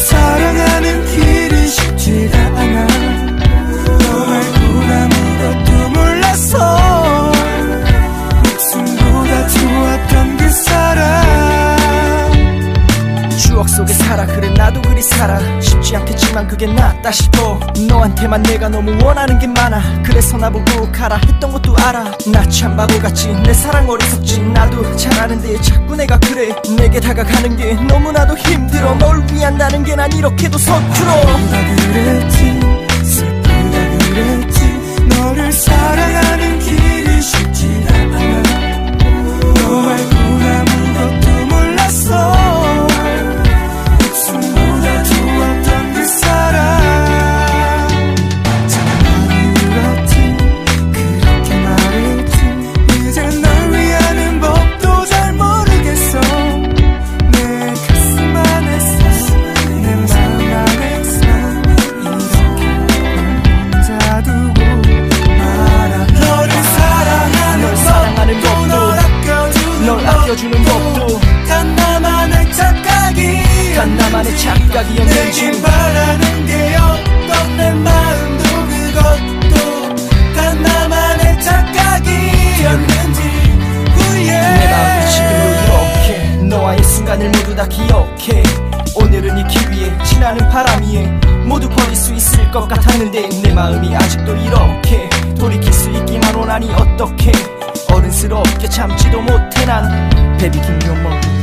사랑하는 길. 난 그게 낫다 싶어. 너한테만 내가 너무 원하는 게 많아. 그래서 나보고 가라 했던 것도 알아. 나 참 바보같이 내 사랑 어리석지. 나도 잘 아는데 자꾸 내가 그래. 내게 다가가는 게 너무나도 힘들어. 널 위한다는 게 난 이렇게도 서툴어 나만의 착각이었는지 내게 바라는 게 어떤 내 마음도 그것도 단 나만의 착각이었는지 후에 내 마음이 지금도 이렇게 너와의 순간을 모두 다 기억해. 오늘은 잊기 위해 지나는 바람 위에 모두 버릴 수 있을 것 같았는데 내 마음이 아직도 이렇게 돌이킬 수 있기만 원하니 어떡해. 어른스럽게 참지도 못해 난. A moment